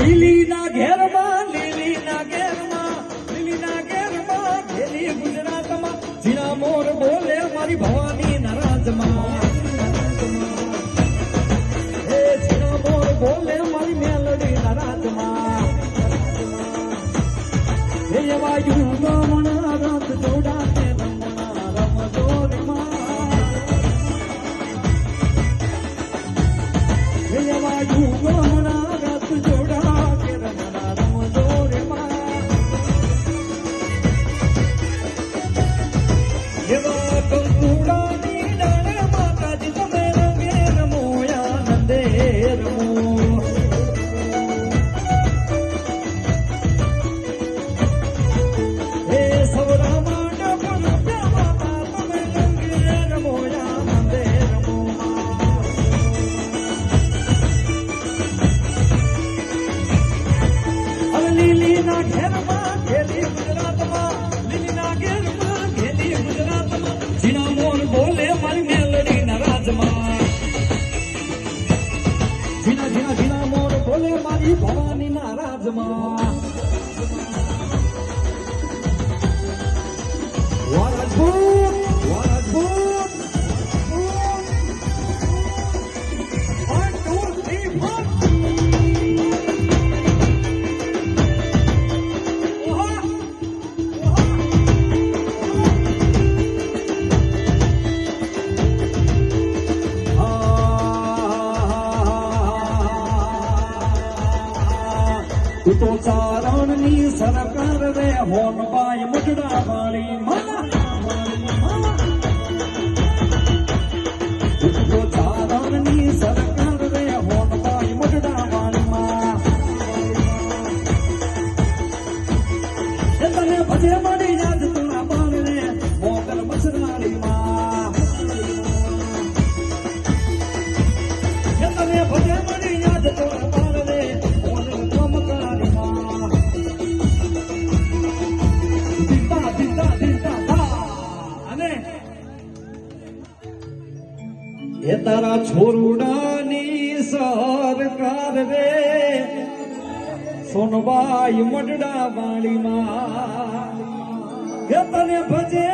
લીલીના ઘેરમાં લીલીના ઘેરમાં લીલીના ઘેરમાં ઘેલી ગુજરાતમાં. જીરા મોર બોલે મારી ભવાની નરાજમાં. ನಮೋ ઝીણા ઝીણા ઝીણા મોર બોલે મારી ભવાનીના રાજમાં વારાજપૂત તું તો ચારણની સરકાર રે હોનબાઈ મુજડા વાળી માં તું તો ચારણની સરકાર રે વાળી માં તને ભજે મળી એ તારા છોરુડાની સરકાર રે. સોનબાઈ મડડા વાળીમાં એ તને ભજે